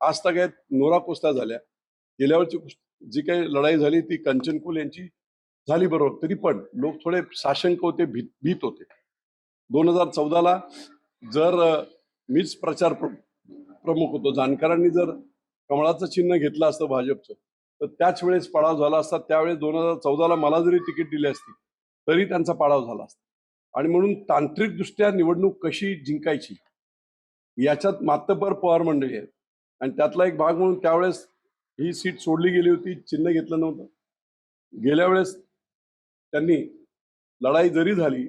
आज तक आहेत नोरा कुस्त्या झाल्या. गेल्या वेळची जी काही लढाई झाली ती कंचनकुल यांची झाली बरोबर. तरी पण लोक थोडे साशंक होते भीत भीत होते. दोन हजार चौदाला जर मीच प्रचार प्र- प्रमुख होतो. जानकरांनी जर कमळाचं चिन्ह घेतलं असतं भाजपचं तर त्याच वेळेस पडाव झाला असता. त्यावेळेस दोन हजार चौदाला मला जरी तिकीट दिले असती तरी त्यांचा पाडाव झाला असता. आणि म्हणून तांत्रिकदृष्ट्या निवडणूक कशी जिंकायची याच्यात मातबर पवार मंडळी आहेत. आणि त्यातला एक भाग म्हणून त्यावेळेस ही सीट सोडली गेली होती चिन्ह घेतलं नव्हतं. गेल्या वेळेस त्यांनी लढाई जरी झाली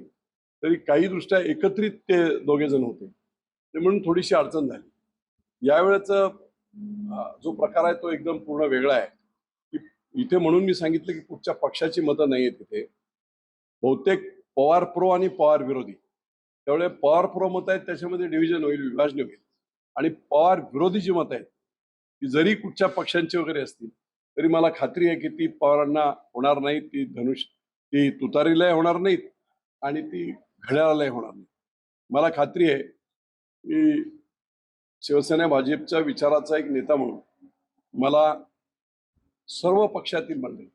तरी काही दृष्ट्या एकत्रित ते दोघेजण होते. ते म्हणून थोडीशी अडचण झाली. यावेळेचा जो प्रकार आहे तो एकदम पूर्ण वेगळा आहे. की इथे म्हणून मी सांगितलं की कुठच्या पक्षाची मतं नाही आहेत तिथे. बहुतेक पवार प्रो आणि पवार विरोधी. त्यामुळे पवार प्रो मत आहेत त्याच्यामध्ये डिव्हिजन होईल विभाजन होईल. आणि पवार विरोधी जी मत आहेत ती जरी कुठच्या पक्षांची वगैरे असतील तरी मला खात्री आहे की ती पवारांना होणार नाही ती धनुष ती तुतारीलाही होणार नाहीत आणि ती घड्याळालाही होणार नाही मला खात्री आहे की शिवसेना भाजपच्या विचाराचा एक नेता म्हणून मला सर्व पक्षातील मंडळी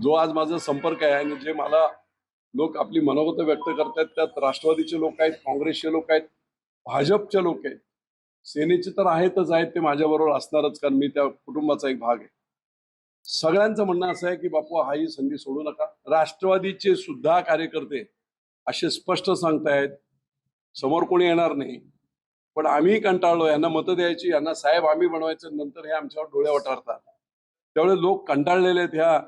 जो आज माझा संपर्क आहे आणि जे मला लोक आपली मनोगत व्यक्त करतात त्यात राष्ट्रवादीचे लोक आहेत काँग्रेसचे लोक आहेत भाजपचे लोक आहेत. सेनेचे तर आहेतच आहेत ते माझ्याबरोबर असणारच कारण मी त्या कुटुंबाचा एक भाग आहे. सगळ्यांचं म्हणणं असं आहे की बापू हा ही संधी सोडू नका. राष्ट्रवादीचे सुद्धा कार्यकर्ते असे स्पष्ट सांगतायत समोर कोणी येणार नाही. पण आम्ही कंटाळलो यांना मतं द्यायची यांना साहेब आम्ही बनवायचं नंतर हे आमच्यावर डोळे वटारतात. त्यामुळे लोक कंटाळलेले आहेत ह्या